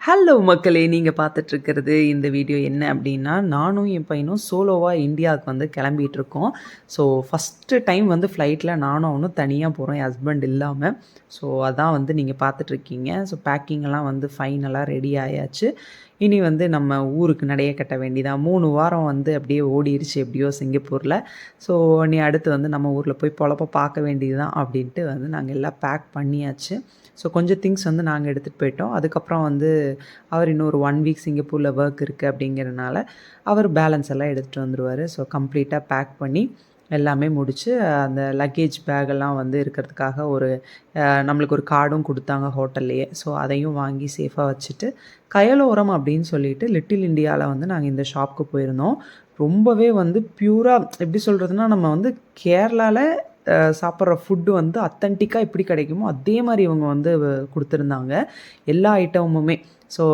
Hello மக்களே! நீங்கள் பார்த்துட்ருக்கிறது இந்த வீடியோ என்ன அப்படின்னா நானும் என் பையனும் சோலோவாக இந்தியாவுக்கு வந்து கிளம்பிட்டுருக்கோம். ஸோ ஃபஸ்ட்டு டைம் வந்து ஃப்ளைட்டில் நானும் அவனும் தனியாக போகிறோம் என் ஹஸ்பண்ட் இல்லாமல் ஸோ அதான் வந்து நீங்கள் பார்த்துட்ருக்கீங்க. ஸோ பேக்கிங்கெல்லாம் வந்து ஃபைனலாக ரெடி ஆயாச்சு. இனி வந்து நம்ம ஊருக்கு நடைய கட்ட வேண்டிதான் மூணு வாரம் வந்து அப்படியே ஓடிடுச்சு எப்படியோ சிங்கப்பூரில் ஸோ நீ அடுத்து வந்து நம்ம ஊரில் போய் பொழப்ப பார்க்க வேண்டியது தான் வந்து நாங்கள் எல்லாம் பேக் பண்ணியாச்சு. ஸோ கொஞ்சம் திங்ஸ் வந்து நாங்கள் எடுத்துகிட்டு போயிட்டோம். அதுக்கப்புறம் வந்து அவர் இன்னும் ஒரு ஒன் வீக் சிங்கப்பூரில் ஒர்க் இருக்குது அப்படிங்கிறனால அவர் பேலன்ஸ் எல்லாம் எடுத்துகிட்டு வந்துடுவார் ஸோ கம்ப்ளீட்டாக பேக் பண்ணி எல்லாமே முடித்து அந்த லக்கேஜ் பேக்கெல்லாம் வந்து இருக்கிறதுக்காக ஒரு நம்மளுக்கு ஒரு கார்டும் கொடுத்தாங்க ஹோட்டல்லையே ஸோ அதையும் வாங்கி சேஃபாக வச்சுட்டு, கயலோரம் அப்படின்னு சொல்லிட்டு லிட்டில் இண்டியாவில் வந்து நாங்கள் இந்த ஷாப்புக்கு போயிருந்தோம். ரொம்பவே வந்து ப்யூராக எப்படி சொல்கிறதுனா நம்ம வந்து கேரளாவில் சாப்பிட்ற ஃபுட்டு வந்து அத்தன்டிக்காக எப்படி கிடைக்குமோ, அதே மாதிரி இவங்க வந்து கொடுத்துருந்தாங்க எல்லா ஐட்டமுமே. ஸோ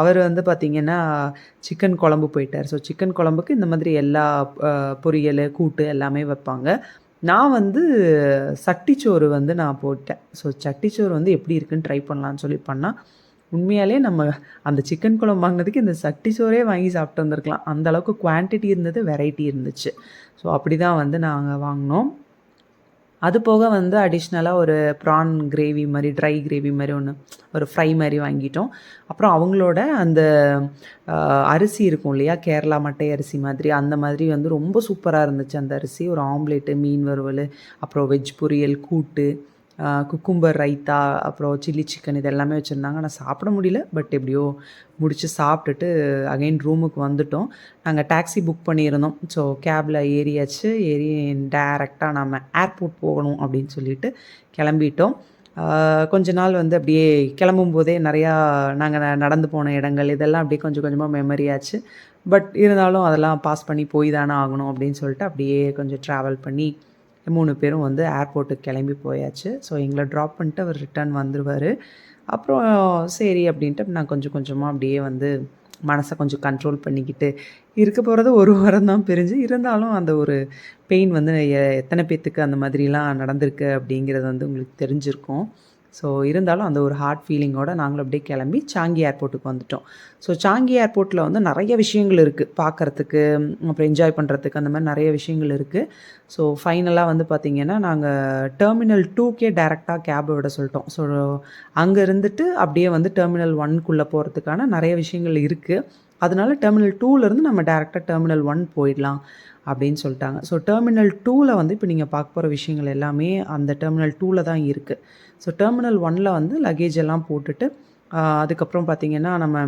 அவர் வந்து பார்த்திங்கன்னா சிக்கன் குழம்பு போயிட்டார் ஸோ சிக்கன் குழம்புக்கு இந்த மாதிரி எல்லா பொரியல் கூட்டு எல்லாமே வைப்பாங்க. நான் வந்து சட்டிச்சோறு வந்து நான் போட்டேன். ஸோ சட்டிச்சோறு வந்து எப்படி இருக்குன்னு ட்ரை பண்ணலான்னு சொல்லி பண்ணால் உண்மையாலே நம்ம அந்த சிக்கன் குழம்பு வாங்கினதுக்கு இந்த சட்டிச்சோறே வாங்கி சாப்பிட்டு வந்திருக்கலாம். அந்த அளவுக்கு குவான்டிட்டி இருந்தது, வெரைட்டி இருந்துச்சு. ஸோ அப்டிதான் வந்து நாங்கள் வாங்கினோம் அது போக வந்து அடிஷ்னலாக ஒரு ப்ரான் கிரேவி மாதிரி ட்ரை கிரேவி மாதிரி ஒன்று ஒரு ஃப்ரை மாதிரி வாங்கிட்டோம். அப்புறம் அவங்களோட அந்த அரிசி இருக்கும் இல்லையா? கேரளா மட்டை அரிசி மாதிரி, அந்த மாதிரி வந்து ரொம்ப சூப்பராக இருந்துச்சு அந்த அரிசி. ஒரு ஆம்லேட்டு, மீன் வறுவல் அப்புறம் வெஜ் பொரியல், கூட்டு, குக்கும்பர் ரைத்தா, அப்புறம் சில்லி சிக்கன் இது எல்லாமே வச்சுருந்தாங்க நான் சாப்பிட முடியல. பட் எப்படியோ முடித்து சாப்பிட்டுட்டு அகைன் ரூமுக்கு வந்துட்டோம். நாங்கள் டாக்ஸி புக் பண்ணியிருந்தோம். ஸோ கேபில் ஏறியாச்சு. ஏறி டேரெக்டாக நம்ம ஏர்போர்ட் போகணும் அப்படின்னு சொல்லிட்டு கிளம்பிட்டோம். கொஞ்ச நாள் வந்து அப்டியே கிளம்பும்போதே நிறையா நாங்கள் நடந்து போன இடங்கள் இதெல்லாம் அப்படியே கொஞ்சம் கொஞ்சமாக மெமரி ஆச்சு. பட் இருந்தாலும் அதெல்லாம் பாஸ் பண்ணி போய் தானே ஆகணும் அப்படின்னு சொல்லிட்டு, அப்படியே கொஞ்சம் ட்ராவல் பண்ணி மூணு பேரும் வந்து ஏர்போர்ட்டுக்கு கிளம்பி போயாச்சு. ஸோ எங்களை ட்ராப் பண்ணிட்டு அவர் ரிட்டர்ன் வந்துடுவார் அப்புறம் சரி அப்படின்ட்டு நான் கொஞ்சம் கொஞ்சமாக அப்படியே வந்து மனசை கொஞ்சம் கண்ட்ரோல் பண்ணிக்கிட்டு, இருக்க போகிறது ஒரு வாரம் தான் பிரிஞ்சு. இருந்தாலும் அந்த ஒரு பெயின் வந்து எ எத்தன பேத்துக்கு அந்த மாதிரிலாம் நடந்திருக்கு அப்படிங்கிறது வந்து உங்களுக்கு தெரிஞ்சிருக்கும். ஸோ இருந்தாலும் அந்த ஒரு ஹார்ட் ஃபீலிங்கோட நாங்களும் அப்படியே கிளம்பி சாங்கி ஏர்போர்ட்டுக்கு வந்துட்டோம். ஸோ சாங்கி ஏர்போர்ட்டில் வந்து நிறைய விஷயங்கள் இருக்குது பார்க்குறதுக்கு அப்புறம் என்ஜாய் பண்ணுறதுக்கு அந்த மாதிரி நிறைய விஷயங்கள் இருக்குது ஸோ ஃபைனலாக வந்து பார்த்திங்கன்னா நாங்கள் டெர்மினல் டூக்கே டேரெக்டாக கேப் விட சொல்லிட்டோம். ஸோ அங்கே இருந்துட்டு அப்படியே வந்து டெர்மினல் ஒன்க்குள்ளே போகிறதுக்கான நிறைய விஷயங்கள் இருக்குது அதனால டெர்மினல் டூலேருந்து நம்ம டேரெக்டாக டெர்மினல் ஒன் போயிடலாம். அப்படின்னு சொல்லிட்டாங்க ஸோ டெர்மினல் டூவில் வந்து இப்போ நீங்கள் பார்க்க போகிற விஷயங்கள் எல்லாமே அந்த டெர்மினல் டூவில் தான் இருக்குது ஸோ டெர்மினல் ஒனில் வந்து லக்கேஜ் எல்லாம் போட்டுட்டு, அதுக்கப்புறம் பார்த்தீங்கன்னா, நம்ம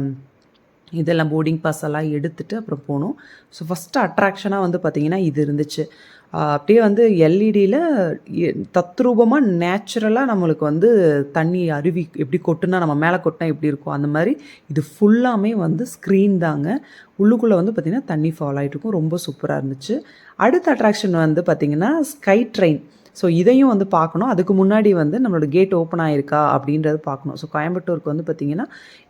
இதெல்லாம் போர்டிங் பாஸ் எல்லாம் எடுத்துட்டு அப்புறம் போனோம். ஸோ ஃபஸ்ட்டு அட்ராக்ஷனாக வந்து பார்த்திங்கன்னா இது இருந்துச்சு. அப்படியே வந்து எல்இடியில் தத்ரூபமாக நேச்சுரலாக நம்மளுக்கு வந்து தண்ணி அருவி எப்படி கொட்டுனா நம்ம மேலே கொட்டினா எப்படி இருக்கும்? அந்த மாதிரி இது ஃபுல்லாமே வந்து ஸ்க்ரீன் தாங்க. உள்ளுக்குள்ளே வந்து பார்த்திங்கன்னா தண்ணி ஃபால் ஆயிட்டுருக்கும். ரொம்ப சூப்பராக இருந்துச்சு. அடுத்த அட்ராக்ஷன் வந்து பார்த்திங்கன்னா ஸ்கை ட்ரெயின். ஸோ இதையும் வந்து பார்க்கணும். அதுக்கு முன்னாடி வந்து நம்மளோட கேட் ஓப்பன் ஆகிருக்கா அப்படின்றது பார்க்கணும். ஸோ கோயம்புத்தூருக்கு வந்து பார்த்திங்கன்னா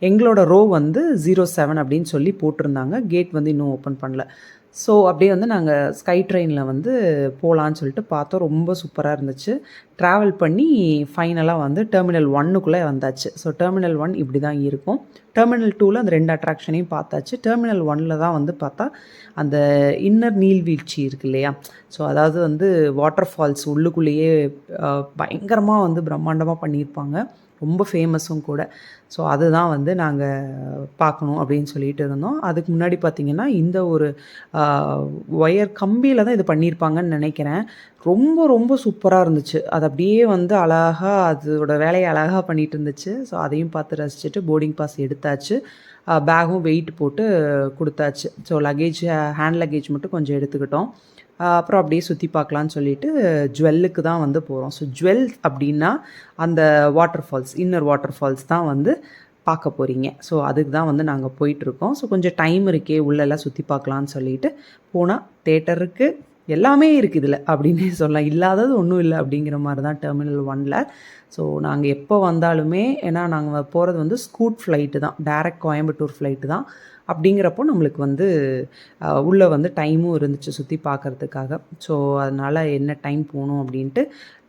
எங்களோட ரோ வந்து ஜீரோ செவன் அப்படின்னு சொல்லி போட்டிருந்தாங்க. கேட் வந்து இன்னும் ஓப்பன் பண்ணல. ஸோ அப்படியே வந்து நாங்கள் ஸ்கை ட்ரெயினில் வந்து போகலான்னு சொல்லிட்டு பார்த்தோம். ரொம்ப சூப்பராக இருந்துச்சு. ட்ராவல் பண்ணி ஃபைனலாக வந்து டெர்மினல் ஒன்னுக்குள்ளே வந்தாச்சு. ஸோ டெர்மினல் ஒன் இப்படி தான் இருக்கும். டெர்மினல் டூவில் அந்த ரெண்டு அட்ராக்ஷனையும் பார்த்தாச்சு. டெர்மினல் ஒனில் தான் வந்து பார்த்தா, அந்த இன்னர் நீள்வீழ்ச்சி இருக்கு இல்லையா? ஸோ அதாவது வந்து வாட்டர் ஃபால்ஸ் உள்ளுக்குள்ளேயே பயங்கரமாக வந்து பிரம்மாண்டமாக பண்ணியிருப்பாங்க. ரொம்ப ஃபேமஸும் கூட. ஸோ அதுதான் வந்து நாங்கள் பார்க்கணும் அப்படின்னு சொல்லிட்டு இருந்தோம். அதுக்கு முன்னாடி பார்த்தீங்கன்னா, இந்த ஒரு ஒயர் கம்பியில் தான் இது பண்ணியிருப்பாங்கன்னு நினைக்கிறேன் ரொம்ப ரொம்ப சூப்பராக இருந்துச்சு. அது அப்படியே வந்து அழகா அதோட வேலையை அழகாக பண்ணிட்டு இருந்துச்சு. ஸோ அதையும் பார்த்து ரசிச்சுட்டு போர்டிங் பாஸ் எடுத்தாச்சு. பேகும் வெயிட் போட்டு கொடுத்தாச்சு ஸோ லக்கேஜ் ஹேண்ட் லக்கேஜ் மட்டும் கொஞ்சம் எடுத்துக்கிட்டோம். அப்புறம் அப்படியே சுற்றி பார்க்கலான்னு சொல்லிட்டு ஜுவெல்லுக்கு தான் வந்து போகிறோம் ஸோ ஜுவெல் அப்படின்னா அந்த waterfalls, inner waterfalls தான் வந்து பார்க்க போகிறீங்க ஸோ அதுக்கு தான் வந்து நாங்கள் போயிட்டுருக்கோம். ஸோ கொஞ்சம் டைம் இருக்கே உள்ளெல்லாம் சுற்றி பார்க்கலான்னு சொல்லிட்டு போனால் தேட்டருக்கு எல்லாமே இருக்கு இதில் அப்படின்னே சொல்லலாம். இல்லாதது ஒன்றும் இல்லை அப்படிங்கிற மாதிரி தான் டெர்மினல் ஒனில் ஸோ நாங்கள் எப்போ வந்தாலுமே ஏன்னா நாங்கள் போகிறது வந்து ஸ்கூட் ஃப்ளைட்டு தான். டேரக்ட் கோயம்புத்தூர் ஃப்ளைட்டு தான். அப்படிங்கிறப்போ நம்மளுக்கு வந்து உள்ளே வந்து டைமும் இருந்துச்சு சுற்றி பார்க்கறதுக்காக. ஸோ அதனால் என்ன டைம் போகணும் அப்படின்ட்டு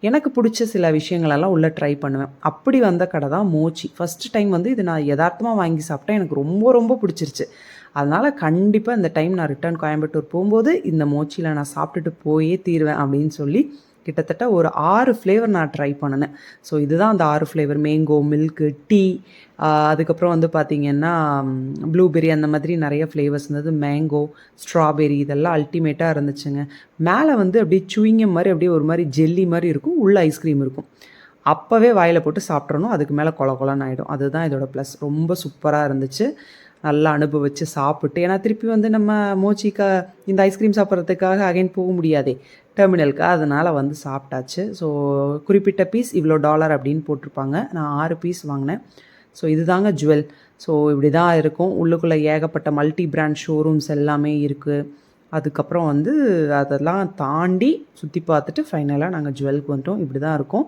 எனக்கு பிடிச்ச சில விஷயங்களெல்லாம் உள்ளே ட்ரை பண்ணுவேன் அப்படி வந்த கடை தான் மோச்சி ஃபஸ்ட்டு டைம் வந்து இது நான் யதார்த்தமாக வாங்கி சாப்பிட்டேன் எனக்கு ரொம்ப ரொம்ப பிடிச்சிருச்சு அதனால் கண்டிப்பாக இந்த டைம் நான் ரிட்டர்ன் கோயம்புத்தூர் போகும்போது இந்த மோச்சியில் நான் சாப்பிட்டுட்டு போயே தீருவேன் அப்படின்னு சொல்லி கிட்டத்தட்ட ஒரு ஆறு ஃப்ளேவர் நான் ட்ரை பண்ணினேன். ஸோ இதுதான் அந்த ஆறு ஃப்ளேவர் மேங்கோ மில்க்கு டீ அதுக்கப்புறம் வந்து பார்த்திங்கன்னா ப்ளூபெர்ரி அந்த மாதிரி நிறைய ஃப்ளேவர்ஸ் இருந்தது. மேங்கோ ஸ்ட்ராபெரி இதெல்லாம் அல்டிமேட்டாக இருந்துச்சுங்க. மேலே வந்து அப்படியே சுவிங்க மாதிரி அப்படியே ஒரு மாதிரி ஜெல்லி மாதிரி இருக்கும். உள்ள ஐஸ்கிரீம் இருக்கும். அப்போவே வாயில் போட்டு சாப்பிட்றணும் அதுக்கு மேலே கொல கொலன்னு ஆகிடும் அதுதான் இதோட ப்ளஸ் ரொம்ப சூப்பராக இருந்துச்சு. நல்லா அனுபவித்து சாப்பிட்டு ஏன்னா திருப்பி வந்து நம்ம மோச்சிக்கா இந்த ஐஸ்கிரீம் சாப்பிட்றதுக்காக அகைன் போக முடியாதே டெர்மினலுக்கு அதனால் வந்து சாப்பிட்டாச்சு. ஸோ குறிப்பிட்ட பீஸ் இவ்வளோ டாலர் அப்படின்னு போட்டிருப்பாங்க. நான் ஆறு பீஸ் வாங்கினேன். ஸோ இதுதாங்க ஜுவல் ஸோ இப்படி தான் இருக்கும். உள்ளுக்குள்ளே ஏகப்பட்ட மல்டி பிராண்ட் ஷோரூம்ஸ் எல்லாமே இருக்குது அதுக்கப்புறம் வந்து அதெல்லாம் தாண்டி சுற்றி பார்த்துட்டு ஃபைனலாக நாங்கள் ஜுவலுக்கு வந்துட்டோம். இப்படி தான் இருக்கும்.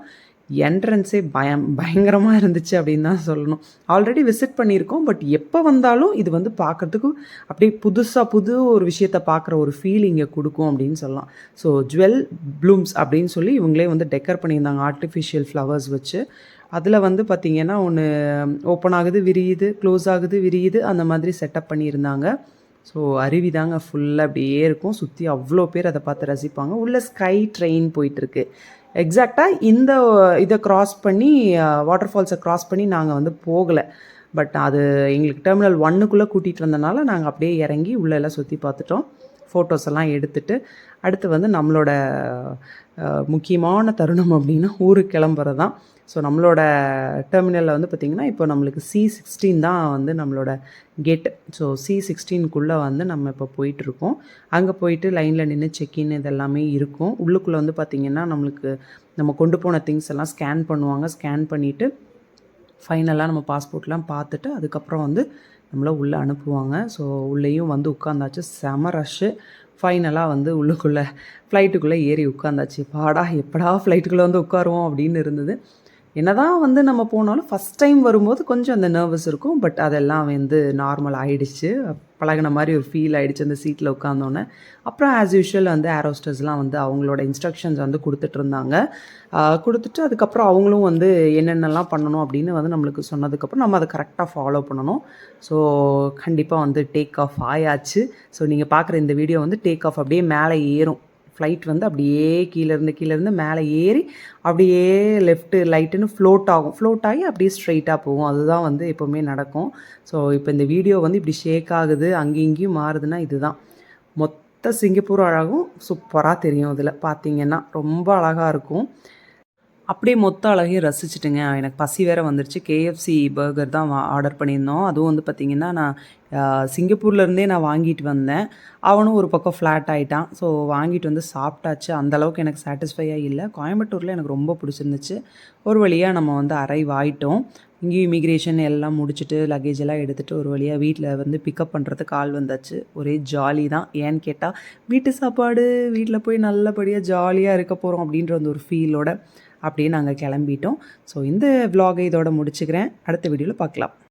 என்ட்ரன்ஸே பயம் பயங்கரமாக இருந்துச்சு அப்படின்னு தான் சொல்லணும். ஆல்ரெடி விசிட் பண்ணியிருக்கோம் பட் எப்போ வந்தாலும் இது வந்து பார்க்குறதுக்கு அப்படியே புதுசாக புது ஒரு விஷயத்தை பார்க்குற ஒரு ஃபீல் இங்கே கொடுக்கும் அப்படின்னு சொல்லலாம். ஸோ ஜுவல் ப்ளூம்ஸ் அப்படின்னு சொல்லி இவங்களே வந்து டெக்கர் பண்ணியிருந்தாங்க ஆர்டிஃபிஷியல் ஃப்ளவர்ஸ் வச்சு. அதில் வந்து பார்த்திங்கன்னா ஒன்று ஓப்பன் ஆகுது விரியுது க்ளோஸ் ஆகுது விரியுது அந்த மாதிரி செட்டப் பண்ணியிருந்தாங்க. ஸோ அருவி தாங்க ஃபுல்லாக அப்படியே இருக்கும். சுற்றி அவ்வளோ பேர் அதை பார்த்து ரசிப்பாங்க. உள்ளே ஸ்கை ட்ரெயின் போயிட்டுருக்கு எக்ஸாக்டாக இந்த இதை க்ராஸ் பண்ணி வாட்டர் ஃபால்ஸை க்ராஸ் பண்ணி நாங்கள் வந்து போகலை. பட் அது எங்களுக்கு டெர்மினல் ஒன்னுக்குள்ளே கூட்டிகிட்டு வந்தனால நாங்கள் அப்படியே இறங்கி உள்ளே எல்லாம் சுற்றி பார்த்துட்டோம். ஃபோட்டோஸ் எல்லாம் எடுத்துட்டு அடுத்து வந்து நம்மளோட முக்கியமான தருணம் அப்படின்னா ஊருக்கு கிளம்புறது தான் ஸோ நம்மளோட டெர்மினலில் வந்து பார்த்திங்கன்னா இப்போ நம்மளுக்கு சி சிக்ஸ்டீன் தான் வந்து நம்மளோட கேட் ஸோ சி சிக்ஸ்டீனுக்குள்ளே வந்து நம்ம இப்போ போயிட்டுருக்கோம். அங்கே போயிட்டு லைனில் நின்று செக்இன் இதெல்லாமே இருக்கும். உள்ளுக்குள்ளே வந்து பார்த்திங்கன்னா நம்மளுக்கு நம்ம கொண்டு போன திங்ஸ் எல்லாம் ஸ்கேன் பண்ணுவாங்க. ஸ்கேன் பண்ணிவிட்டு ஃபைனலாக நம்ம பாஸ்போர்ட்லாம் பார்த்துட்டு அதுக்கப்புறம் வந்து நம்மளை உள்ளே அனுப்புவாங்க. ஸோ உள்ளேயும் வந்து உட்காந்தாச்சு செம ரஷ்ஷு ஃபைனலாக வந்து உள்ளுக்குள்ளே ஃப்ளைட்டுக்குள்ளே ஏறி உட்காந்தாச்சு பாடா எப்படா ஃப்ளைட்டுக்குள்ளே வந்து உட்காருவோம் அப்படின்னு இருந்தது. என்னதான் வந்து நம்ம போனாலும் ஃபஸ்ட் டைம் வரும்போது கொஞ்சம் அந்த நர்வஸ் இருக்கும். பட் அதெல்லாம் வந்து நார்மல் ஆகிடுச்சு பழகின மாதிரி ஒரு ஃபீல் ஆகிடுச்சு அந்த சீட்டில் உட்காந்தோன்னே அப்புறம் ஆஸ் யூஷுவல் வந்து ஏரோஸ்டர்ஸ்லாம் வந்து அவங்களோட இன்ஸ்ட்ரக்ஷன்ஸ் வந்து கொடுத்துட்டு இருந்தாங்க. கொடுத்துட்டு அதுக்கப்புறம் அவங்களும் வந்து என்னென்னலாம் பண்ணணும் அப்படின்னு வந்து நம்மளுக்கு சொன்னதுக்கப்புறம் நம்ம அதை கரெக்டாக ஃபாலோ பண்ணணும். ஸோ கண்டிப்பாக வந்து டேக் ஆஃப் ஆயாச்சு. ஸோ நீங்கள் பார்க்குற இந்த வீடியோ வந்து டேக் ஆஃப் அப்படியே மேலே ஏறும். ஃப்ளைட் வந்து அப்படியே கீழேருந்து கீழேருந்து மேலே ஏறி அப்படியே லெஃப்ட்டு லைட்டுன்னு ஃப்ளோட் ஆகும். ஃப்ளோட் ஆகி அப்படியே ஸ்ட்ரைட்டாக போகும். அதுதான் வந்து எப்போவுமே நடக்கும். ஸோ இப்போ இந்த வீடியோ வந்து இப்படி ஷேக் ஆகுது அங்கேயும் இங்கேயும் மாறுதுன்னா இதுதான். மொத்த சிங்கப்பூர் அழகும் சூப்பராக தெரியும் இதில். பார்த்தீங்கன்னா ரொம்ப அழகாக இருக்கும். அப்படியே மொத்த அழகையும் ரசிச்சுட்டுங்க. எனக்கு பசி வேறு வந்துருச்சு. கேஎஃப்சி பர்கர் தான் ஆர்டர் பண்ணியிருந்தோம். அதுவும் வந்து பார்த்திங்கன்னா நான் சிங்கப்பூர்லேருந்தே நான் வாங்கிட்டு வந்தேன். அவனும் ஒரு பக்கம் ஃப்ளாட் ஆகிட்டான் ஸோ வாங்கிட்டு வந்து சாப்பிட்டாச்சு. அந்தளவுக்கு எனக்கு சாட்டிஸ்ஃபையாக இல்லை. கோயம்புத்தூரில் எனக்கு ரொம்ப பிடிச்சிருந்துச்சு. ஒரு வழியாக நம்ம வந்து அரைவ் ஆகிட்டோம் இங்கேயும் இமிக்ரேஷன் எல்லாம் முடிச்சுட்டு லக்கேஜ் எல்லாம் எடுத்துகிட்டு ஒரு வழியாக வீட்டில் வந்து பிக்கப் பண்ணுறதுக்கு ஆள் வந்தாச்சு. ஒரே ஜாலி தான். ஏன்னு கேட்டால் வீட்டு சாப்பாடு வீட்டில் போய் நல்லபடியாக ஜாலியாக இருக்க போகிறோம் அப்படின்ற அந்த ஒரு ஃபீலோட அப்படியே நாங்கள் கிளம்பிட்டோம். ஸோ இந்த விலாகை இதோட முடிச்சுக்கிறேன். அடுத்த வீடியோவில் பார்க்கலாம்.